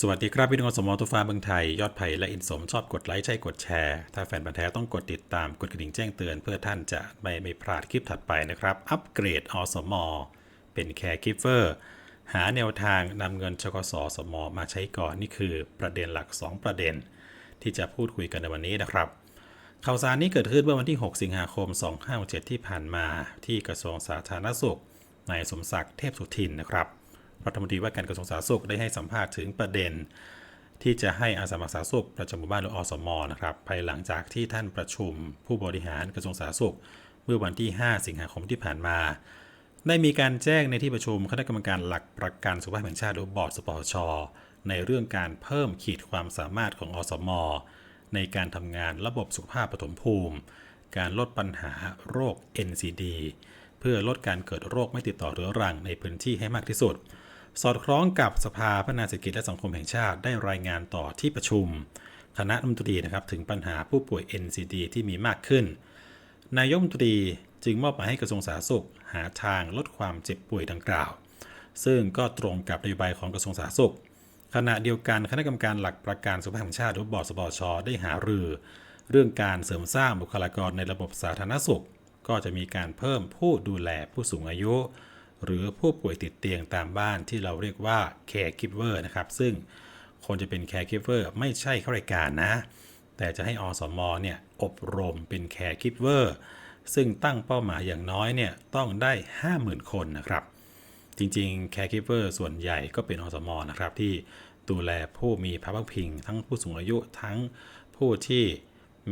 สวัสดีครับพี่น้องสมอตุฟ้าเมืองไทย ยอดไผ่และอินสมชอบกดไลค์ใช่กดแชร์ ถ้าแฟนบันแท้ต้องกดติดตามกดกระดิ่งแจ้งเตือนเพื่อท่านจะไม่ไม่พลาดคลิปถัดไปนะครับ อัปเกรดอสมอเป็นแคร์กิฟเฟอร์หาแนวทางนำเงินชกสสมอมาใช้ก่อนนี่คือประเด็นหลัก 2 ประเด็น ที่จะพูดคุยกันในวันนี้นะครับข่าวสารนี้เกิดขึ้นเมื่อวันที่ 6 สิงหาคม 2567ที่ผ่านมา ที่กระทรวงสาธารณสุขนายสมศักดิ์เทพสุทินนะครับ รัฐมนตรีว่าการกระทรวงสาธารณสุขได้ให้สัมภาษณ์ถึงประเด็น ที่จะให้อาสาสมัครสาธารณสุขประจำหมู่บ้านหรืออสมนะครับภายหลังจากที่ท่านประชุม ผู้บริหารกระทรวงสาธารณสุข เมื่อวันที่ 5 สิงหาคมที่ผ่านมาได้มีการแจ้งในที่ประชุมคณะกรรมการหลักประกันสุขภาพแห่งชาติหรือบอร์ดสปชในเรื่องการเพิ่มขีดความสามารถของอสม ในการทำงานระบบสุขภาพปฐมภูมิ การลดปัญหาโรค NCD เพื่อลดการเกิดโรคไม่ติดต่อเรื้อรังในพื้นที่ให้มากที่สุด สอดคล้องกับสภาพัฒนาเศรษฐกิจและสังคมแห่งชาติได้รายงานต่อที่ประชุม คณะรัฐมนตรีนะครับถึงปัญหาผู้ป่วย NCD ที่มีมากขึ้น นายกรัฐมนตรีจึงมอบหมายให้กระทรวงสาธารณสุข หาทางลดความเจ็บป่วยดังกล่าว ซึ่งก็ตรงกับนโยบายของกระทรวงสาธารณสุข ขณะเดียวกันคณะกรรมการหลักประกันสุขภาพแห่งชาติหรือบอร์ดสปชได้หารือ เรื่องการเสริมสร้างบุคลากรในระบบสาธารณสุข ก็จะมีการเพิ่มผู้ดูแลผู้สูงอายุ หรือผู้ป่วยติดเตียงตามบ้านที่เราเรียกว่า caregiver นะครับ ซึ่งคนจะเป็น caregiver ไม่ใช่ข้ารายการนะ แต่จะให้อสมเนี่ยอบรมเป็น caregiver ซึ่งตั้งเป้าหมายอย่างน้อยเนี่ยต้องได้ 50,000 คนนะครับ จริงๆ caregiver ส่วนใหญ่ก็เป็นอสมนะครับที่ดูแลผู้มีภาวะพิง ทั้งผู้สูงอายุทั้งผู้ที่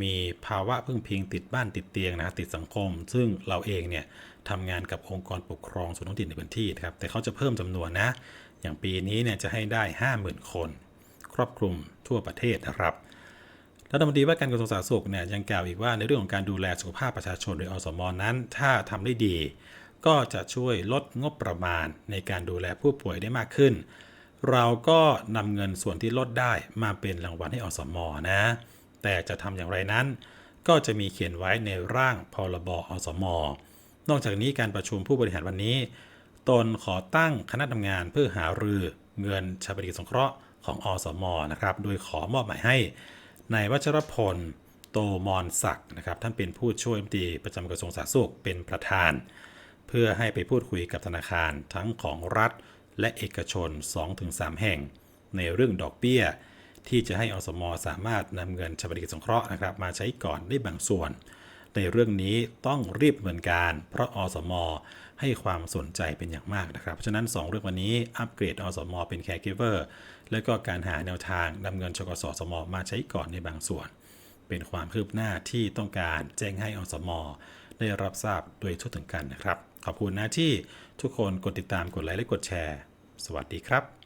มีภาวะพึ่งพิงติดบ้านติดเตียงนะติดสังคม ซึ่งเราเองเนี่ยทำงานกับองค์กรปกครองส่วนท้องถิ่นในพื้นที่นะครับแต่เขาจะเพิ่มจำนวนนะ อย่างปีนี้เนี่ยจะให้ได้ 50,000 คน ครอบคลุมทั่วประเทศนะครับรัฐมนตรีว่าการกระทรวงสาธารณสุขเนี่ยยังกล่าวอีกว่าในเรื่องของการดูแลสุขภาพประชาชนโดยอสมนั้น ถ้าทำได้ดี ก็จะช่วยลดงบประมาณในการดูแลผู้ป่วยได้มากขึ้น เราก็นำเงินส่วนที่ลดได้มาเป็นรางวัลให้อสมนะ แต่จะทำอย่างไรนั้น ก็จะมีเขียนไว้ในร่างพรบอสมนอกจากนี้การประชุมผู้บริหารวันนี้ ตนขอตั้งคณะทำงานเพื่อหารือเงินชาปนกิจสงเคราะห์ของอสมนะครับ โดยขอมอบหมายให้นายวัชรพลโตมอนศักดิ์นะครับ ท่านเป็นผู้ช่วยมตีประจำกระทรวงสาธารณสุขเป็นประธาน เพื่อให้ไปพูดคุยกับธนาคารทั้งของรัฐและเอกชน 2-3 แห่ง ในเรื่องดอกเบี้ย ที่จะให้อสมสามารถนำเงินชาปนกิจสงเคราะห์นะครับมาใช้ก่อนได้บางส่วน ในเรื่องนี้ต้องรีบดำเนินการ เพราะอสม ให้ความสนใจเป็นอย่างมากนะครับ เพราะฉะนั้น 2 เรื่องวันนี้อัปเกรดอสม เป็น caregiver และก็การหาแนวทางนำเงินชกสสม มาใช้ก่อนในบางส่วน เป็นความคืบหน้าที่ต้องการแจ้งให้อสม ได้รับทราบโดยทั่วถึงกันนะครับ ขอบคุณนะที่ทุกคนกดติดตามกดไลค์และกดแชร์ สวัสดีครับ